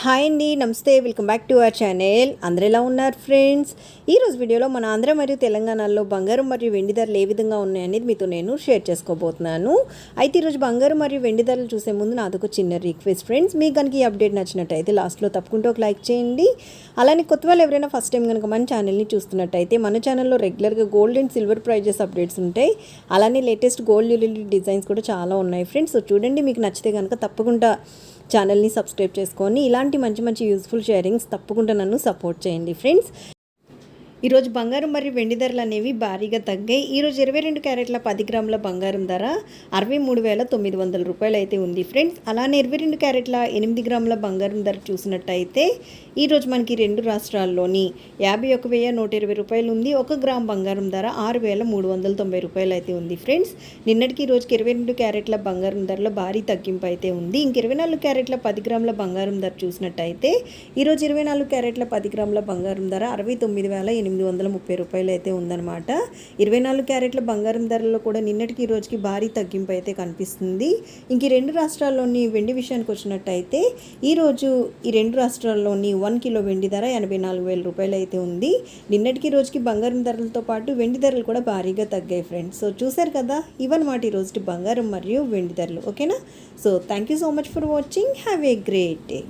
Hi అండి నమస్తే welcome back to our channel. అందరు ఎలా ఉన్నారు ఫ్రెండ్స్? ఈరోజు వీడియోలో మన ఆంధ్ర మరియు తెలంగాణలో బంగారం మరియు వెండి ధరలు ఏ విధంగా ఉన్నాయనేది మీతో నేను షేర్ చేసుకోబోతున్నాను. అయితే ఈరోజు బంగారం మరియు వెండి ధరలు చూసే ముందు నాదొక చిన్న రిక్వెస్ట్ ఫ్రెండ్స్. మీకు కనుక ఈ అప్డేట్ నచ్చినట్టయితే లాస్ట్లో తప్పకుండా ఒక లైక్ చేయండి. అలానే కొత్త వాళ్ళు ఎవరైనా ఫస్ట్ టైం కనుక మన ఛానల్ని చూస్తున్నట్టయితే మన ఛానల్లో రెగ్యులర్గా gold and silver prices updates ఉంటాయి. అలానే లేటెస్ట్ గోల్డ్ జ్యువెలరీ డిజైన్స్ కూడా చాలా ఉన్నాయి ఫ్రెండ్స్. సో చూడండి మీకు నచ్చితే కనుక తప్పకుండా ఛానల్ని సబ్స్క్రైబ్ చేసుకొని ఇలాంటి మంచి మంచి యూస్ఫుల్ షేరింగ్స్ తప్పకుండా నన్ను సపోర్ట్ చేయండి ఫ్రెండ్స్ ఈరోజు బంగారం మరియు వెండి ధరలు అనేవి భారీగా తగ్గాయి. ఈరోజు ఇరవై రెండు క్యారెట్ల పది గ్రాముల బంగారం ధర అరవై మూడు వేల తొమ్మిది వందల రూపాయలు అయితే ఉంది ఫ్రెండ్స్. అలానే ఇరవై రెండు క్యారెట్ల ఎనిమిది గ్రాముల బంగారం ధర చూసినట్టయితే ఈరోజు మనకి రెండు రాష్ట్రాల్లోని యాభై ఒక వెయ్యి నూట ఇరవై రూపాయలు ఉంది. ఒక గ్రామ్ బంగారం ధర ఆరు వేల మూడు వందల తొంభై రూపాయలు అయితే ఉంది ఫ్రెండ్స్. నిన్నటికి ఈ రోజుకి ఇరవై రెండు క్యారెట్ల బంగారం ధరలో భారీ తగ్గింపు అయితే ఉంది. ఇంక ఇరవై నాలుగు క్యారెట్ల పది గ్రాముల బంగారం ధర చూసినట్టయితే ఈరోజు ఇరవై నాలుగు క్యారెట్ల పది గ్రాముల బంగారం ధర అరవై తొమ్మిది వేల ఎనిమిది వందల ముప్పై రూపాయలు అయితే ఉందన్నమాట. ఇరవై నాలుగు క్యారెట్ల బంగారం ధరలో కూడా నిన్నటికి ఈ రోజుకి భారీ తగ్గింపు అయితే కనిపిస్తుంది. ఇంక ఈ రెండు రాష్ట్రాల్లోని వెండి విషయానికి వచ్చినట్టయితే ఈరోజు ఈ రెండు రాష్ట్రాల్లోని వన్ కిలో వెండి ధర ఎనభై నాలుగు వేల రూపాయలు అయితే ఉంది. నిన్నటికి రోజుకి బంగారం ధరలతో పాటు వెండి ధరలు కూడా భారీగా తగ్గాయి ఫ్రెండ్స్. సో చూశారు కదా ఇవన్నమాట ఈ రోజుకి బంగారం మరియు వెండి ధరలు. ఓకేనా? So thank you so much for watching. Have a great day.